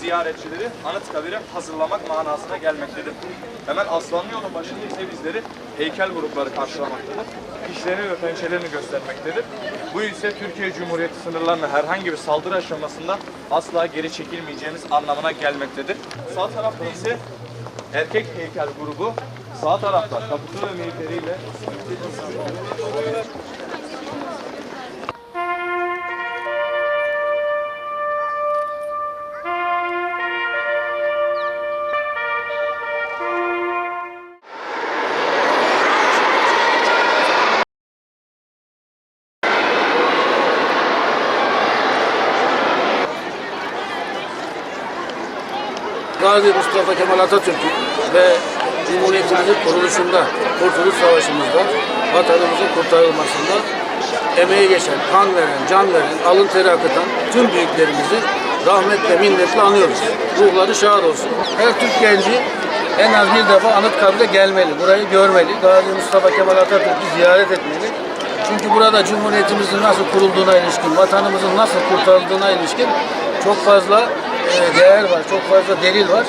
ziyaretçileri Anıtkabir'e hazırlamak manasına gelmektedir. Hemen Aslanlı yolun başında ise bizleri heykel grupları karşılamaktadır. Fişlerini ve pençelerini göstermektedir. Bu ise Türkiye Cumhuriyeti sınırlarına herhangi bir saldırı aşamasında asla geri çekilmeyeceğimiz anlamına gelmektedir. Sağ tarafta ise erkek heykel grubu sağ tarafta kaputu ve miğferiyle Gazi Mustafa Kemal Atatürk'ün ve Cumhuriyetimizin kuruluşunda, Kurtuluş Savaşı'mızda vatanımızın kurtarılmasında emeği geçen, kan veren, can veren, alın teri akıtan tüm büyüklerimizi rahmetle, minnetle anıyoruz. Ruhları şad olsun. Her Türk genci en az bir defa Anıtkabir'e gelmeli, burayı görmeli. Gazi Mustafa Kemal Atatürk'ü ziyaret etmeli. Çünkü burada Cumhuriyetimizin nasıl kurulduğuna ilişkin, vatanımızın nasıl kurtarıldığına ilişkin çok fazla değer var, çok fazla delil var.